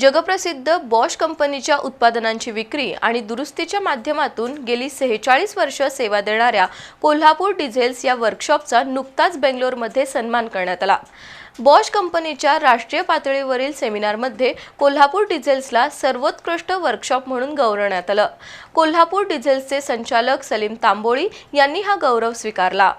जगप्रसिद्ध बॉश कंपनीच्या उत्पादनांची विक्री आणि दुरुस्तीच्या माध्यमातून गेली सेहेचाळीस वर्ष सेवा देणाऱ्या कोल्हापूर डिझेल्स या वर्कशॉपचा नुकताच बेंगलोरमध्ये सन्मान करण्यात आला. बॉश कंपनीच्या राष्ट्रीय पातळीवरील सेमिनारमध्ये कोल्हापूर डिझेल्सला सर्वोत्कृष्ट वर्कशॉप म्हणून गौरवण्यात आलं. कोल्हापूर डिझेल्सचे संचालक सलीम तांबोळी यांनी हा गौरव स्वीकारला.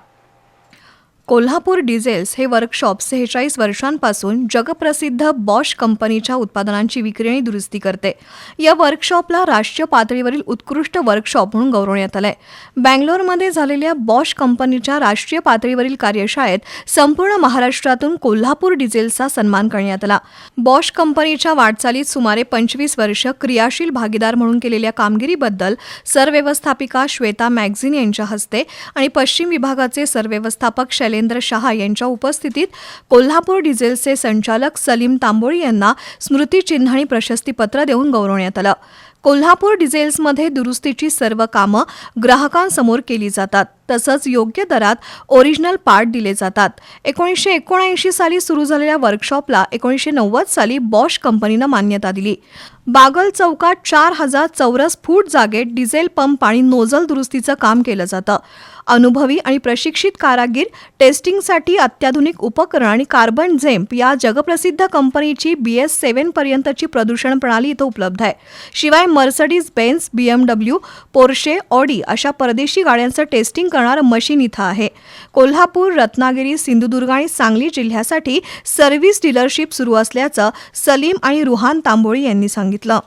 कोल्हापूर डिझेल्स हे वर्कशॉप सेहेचाळीस वर्षांपासून जगप्रसिद्ध बॉश कंपनीच्या उत्पादनांची विक्री आणि दुरुस्ती करते. या वर्कशॉपला राष्ट्रीय पातळीवरील उत्कृष्ट वर्कशॉप म्हणून गौरवण्यात आलंय. बँगलोरमध्ये झालेल्या बॉश कंपनीच्या राष्ट्रीय पातळीवरील कार्यशाळेत संपूर्ण महाराष्ट्रातून कोल्हापूर डिझेल्सचा सन्मान करण्यात आला. बॉश कंपनीच्या वाटचालीत सुमारे पंचवीस वर्ष क्रियाशील भागीदार म्हणून केलेल्या कामगिरीबद्दल सरव्यवस्थापिका श्वेता मॅगझिन यांच्या हस्ते आणि पश्चिम विभागाचे सरव्यवस्थापक शैलेंद्र शहा यांच्या उपस्थितीत कोल्हापूर डिझेल्सचे संचालक सलीम तांबोळी यांना स्मृतिचिन्ह आणि प्रशस्तीपत्र देऊन गौरवण्यात आलं. कोल्हापूर डिझेल्समध्ये दुरुस्तीची सर्व कामं ग्राहकांसमोर केली जातात. तसंच योग्य दरात ओरिजिनल पार्ट दिले जातात. एकोणीसशे एकोणऐंशी साली सुरू झालेल्या वर्कशॉपला एकोणीसशे नव्वद साली बॉश कंपनीनं मान्यता दिली. बागल चौकात चार हजार चौरस फूट जागेत डिझेल पंप आणि नोझल दुरुस्तीचं काम केलं जातं. अनुभवी आणि प्रशिक्षित कारागीर टेस्टिंगसाठी अत्याधुनिक उपकरण आणि कार्बन झेम्प या जगप्रसिद्ध कंपनीची बी एस सेव्हन पर्यंतची प्रदूषण प्रणाली इथं उपलब्ध आहे. शिवाय Mercedes Benz B M W Porsche Audi अशा परदेशी गाड्यांचं टेस्टिंग करणारं मशीन इथं आहे. कोल्हापूर रत्नागिरी सिंधुदुर्ग आणि सांगली जिल्ह्यासाठी सर्व्हिस डीलरशिप सुरू असल्याचं सलीम आणि रुहान तांबोळी यांनी सांगितलं.